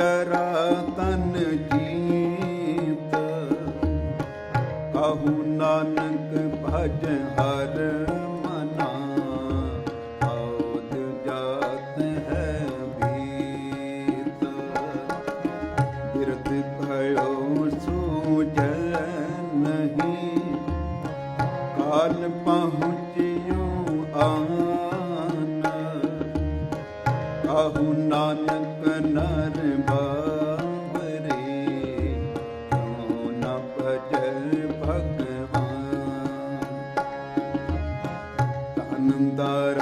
Jai Ram. ਅੰਤਰ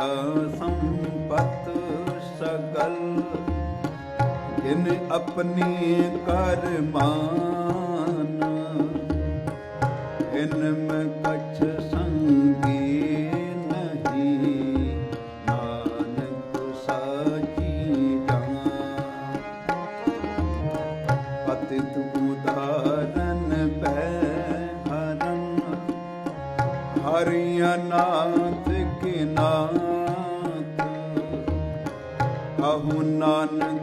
ਸੰਪਤ ਸਕਲ ਜਿਨ ਆਪਣੀ ਕਰਮਾਨ ਇਨ ਮੈਂ ਕਛ ਸੰਗੀ ਨਹੀਂ ਨਾਨਕ ਸਾਚੀ ਜਾਣ ਨਾਨਕ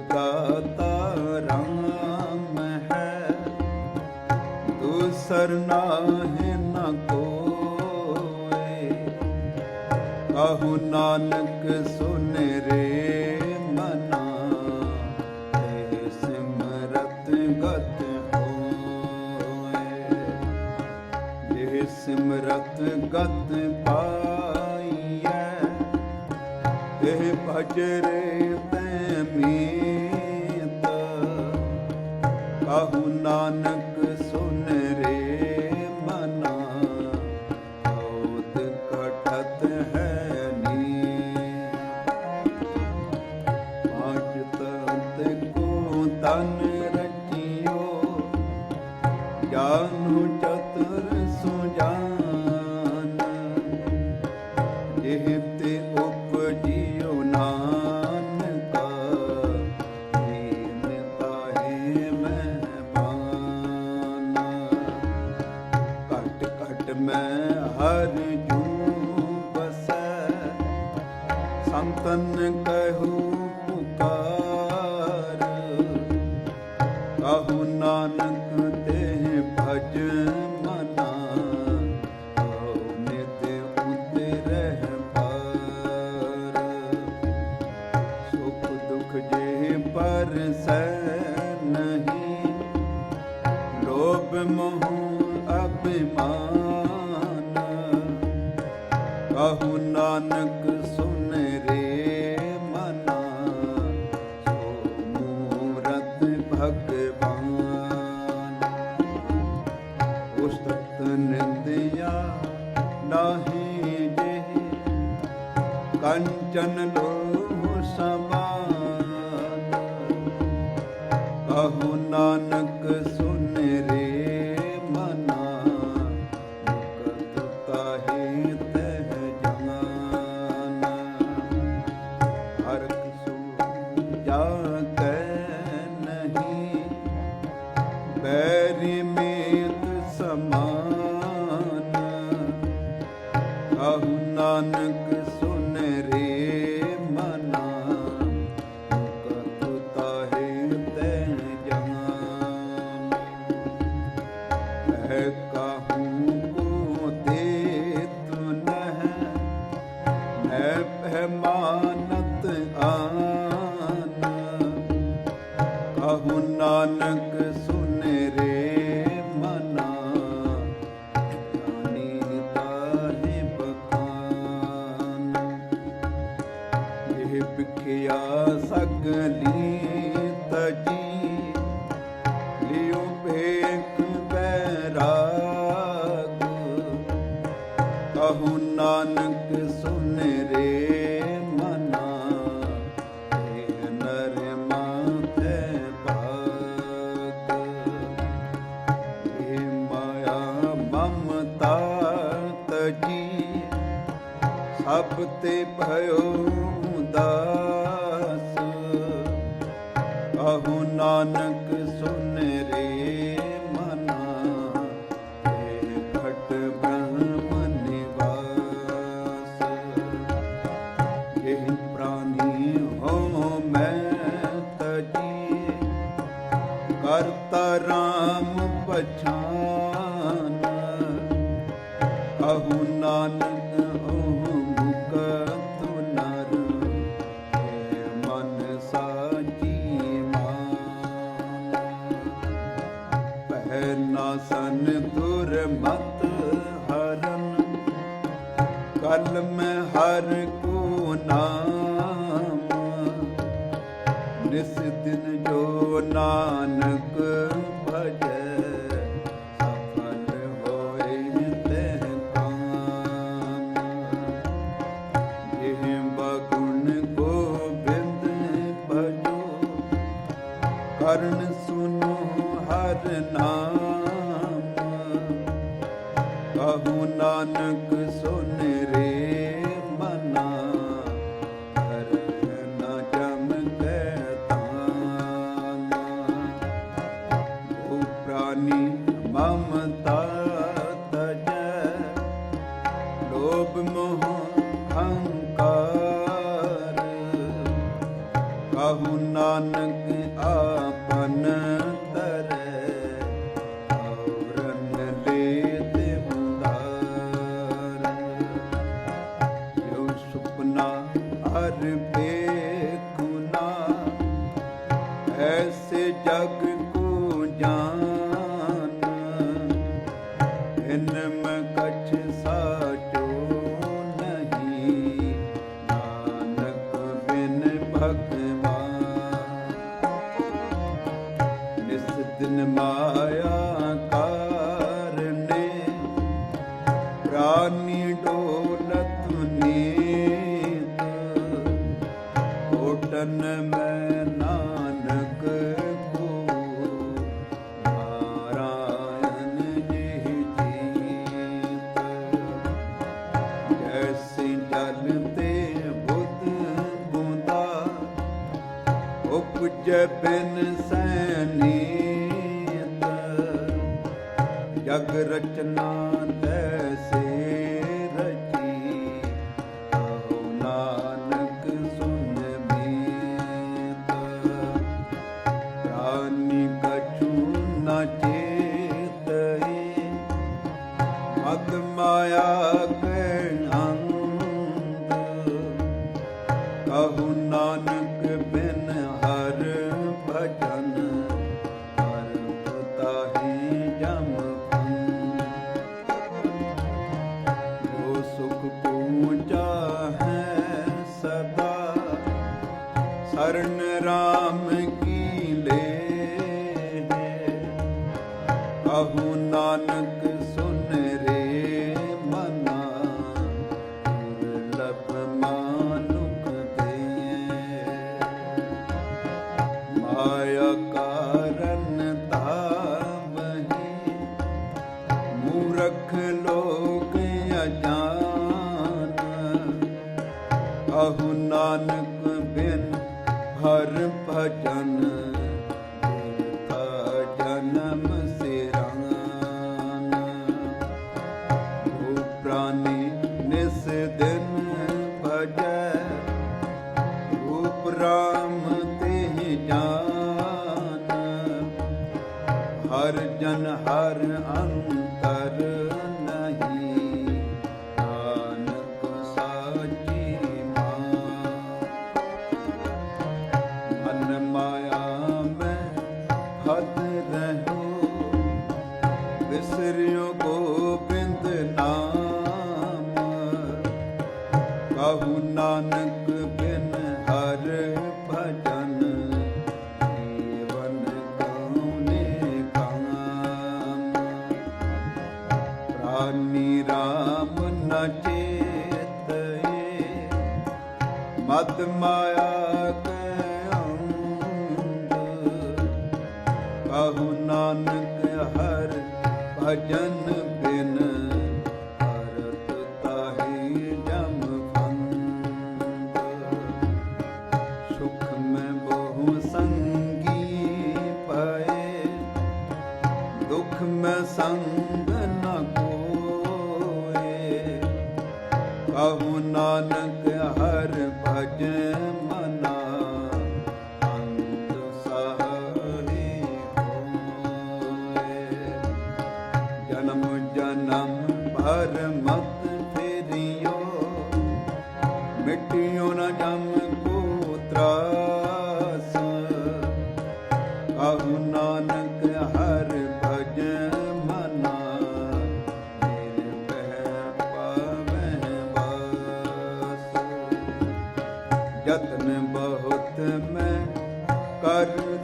ਦਾਤਾ ਰਾਮ ਹੈ। ਦੂਸਰ ਨਾਹਿ ਨ ਕੋਏ। ਮਨਾ। ਤੇ ਸਿਮਰਤ ਗਤ ਹੋਏ। ਸਿਮਰਤ ਗਤ ਪਾਈਐ, ਇਹ ਨਾਹੂ ਨਾਨਕ ਸੁਨਰੇ ਨਾਨਕ ਹਰ ਕੋ ਨਾਮ ਨਿਸ ਦਿਨ ਜੋ ਨਾਨਕ ਲੋਭ ਕਹੂ ਨਾਨਕ ਆ ਨਿਡੋਲਤ ਨੀਤ, ਕੋਟਨ ਮੈਂ ਨਾਨਕ ਕੋ, ਨਾਰਾਇਣ ਜਿਹ ਜੀਤ। ਜੈਸੀ ਜਨ ਤੇ ਬੁੱਧ ਗੁੰਦਾ, ਉਪਜ ਬਿਨ ਸੈਨੀਤ ਜਗ ਰਚਨਾ माया ਕਹੂ ਯਤਨ ਬਹੁਤ ਮੈਂ ਕਰ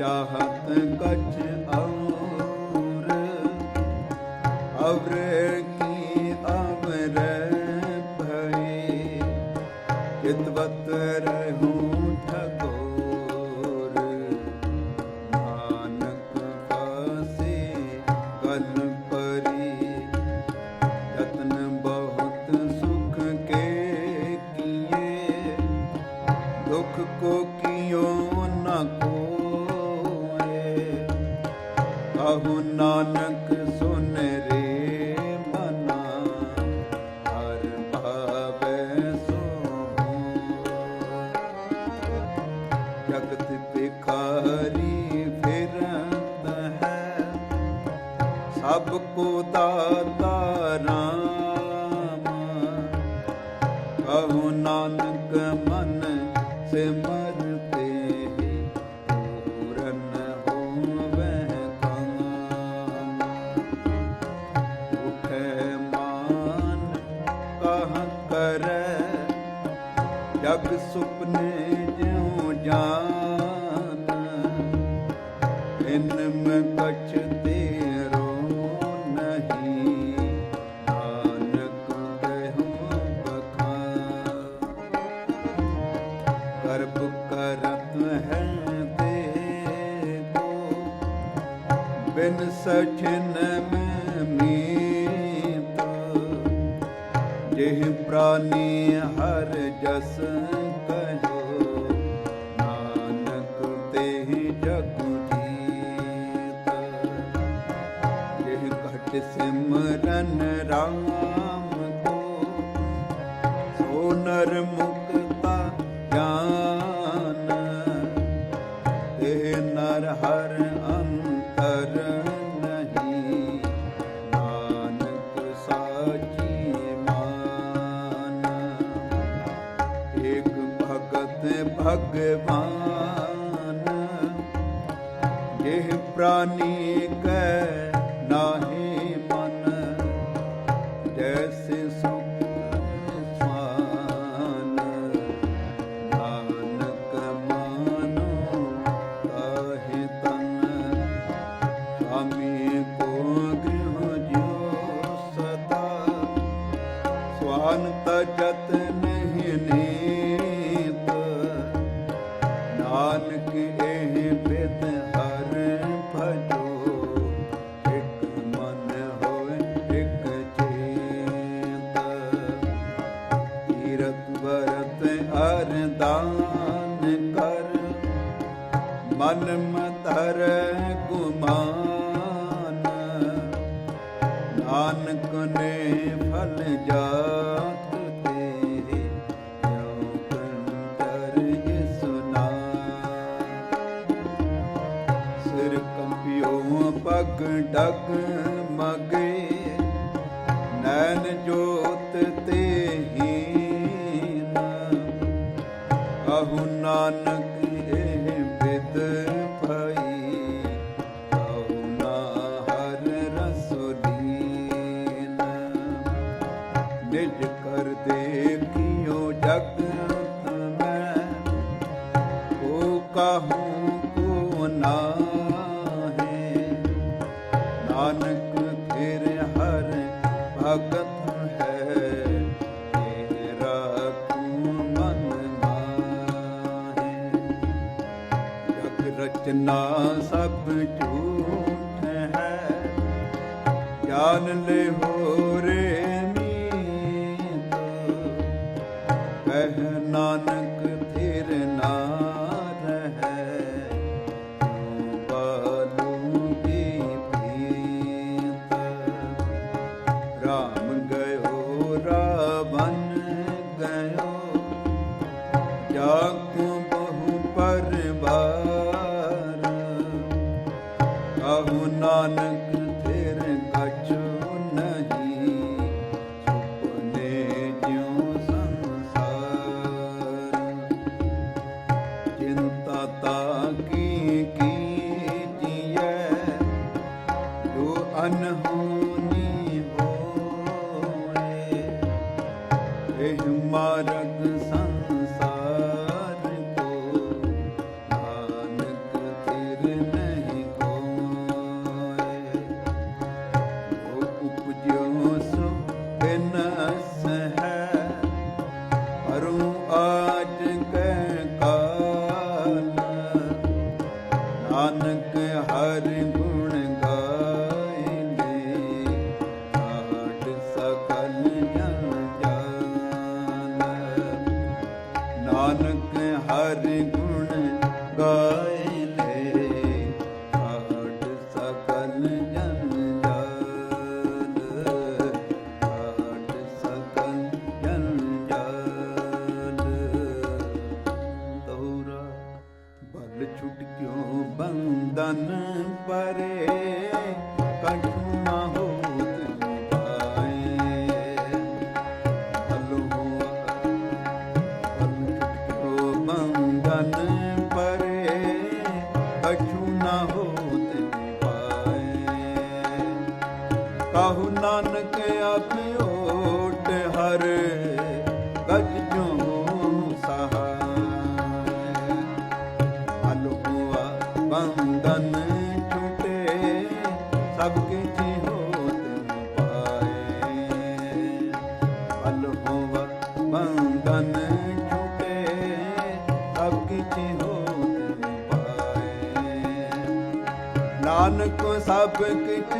ਚਾਹਤ ਕਛ ਸਭ ਬਿਨ ਸਠਨ ਮੈਂ ਮੀਤ ਜਿਹ ਪ੍ਰਾਨੀ ਹਰ ਜਸ ਭਗਵਾਨ। ਜਿਹ ਪ੍ਰਾਨੀ ਕੈ ਤਨ ਪਰੇ ਨਾਨਕ ਸਭ ਕਿਛ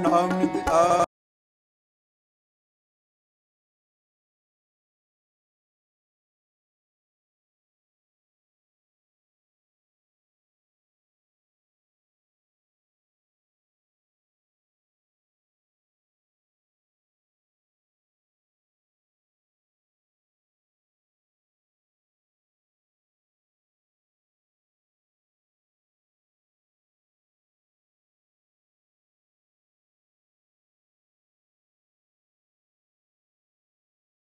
and home.